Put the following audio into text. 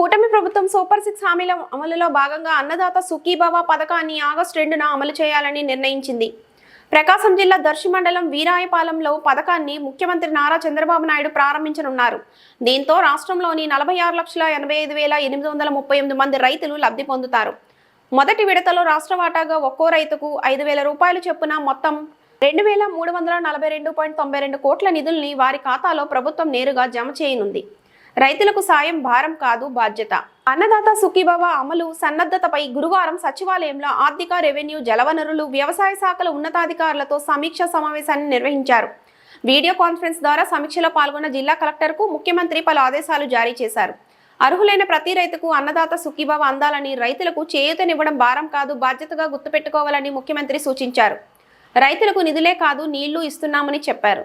కూటమి ప్రభుత్వం super six హామీల అమలులో భాగంగా అన్నదాత సుఖీభవ పథకాన్ని ఆగస్టు రెండున అమలు చేయాలని నిర్ణయించింది. ప్రకాశం జిల్లా దర్శి మండలం వీరాయపాలెంలో పథకాన్ని ముఖ్యమంత్రి నారా చంద్రబాబు నాయుడు ప్రారంభించనున్నారు. దీంతో రాష్ట్రంలోని నలభై ఆరు లక్షల ఎనభై ఐదు వేల ఎనిమిది వందల ముప్పై ఎనిమిది మంది రైతులు లబ్ధి పొందుతారు. మొదటి విడతలో రాష్ట్ర వాటాగా ఒక్కో రైతుకు ఐదు వేల రూపాయలు చొప్పున మొత్తం రెండు వేల మూడు వందల నలభై రెండు పాయింట్ తొంభై రెండు కోట్ల నిధుల్ని వారి ఖాతాలో ప్రభుత్వం నేరుగా జమ చేయనుంది. రైతులకు సాయం భారం కాదు బాధ్యత. అన్నదాత సుఖీభవ అమలు సన్నద్ధతపై గురువారం సచివాలయంలో ఆర్థిక రెవెన్యూ జలవనరులు వ్యవసాయ శాఖల ఉన్నతాధికారులతో సమీక్ష సమావేశాన్ని నిర్వహించారు. వీడియో కాన్ఫరెన్స్ ద్వారా సమీక్షలో పాల్గొన్న జిల్లా కలెక్టర్కు ముఖ్యమంత్రి పలు ఆదేశాలు జారీ చేశారు. అర్హులైన ప్రతి రైతుకు అన్నదాత సుఖీభావ అందాలని రైతులకు చేయూతనివ్వడం భారం కాదు బాధ్యతగా గుర్తుపెట్టుకోవాలని ముఖ్యమంత్రి సూచించారు. రైతులకు నిధులే కాదు నీళ్ళు ఇస్తున్నామని చెప్పారు.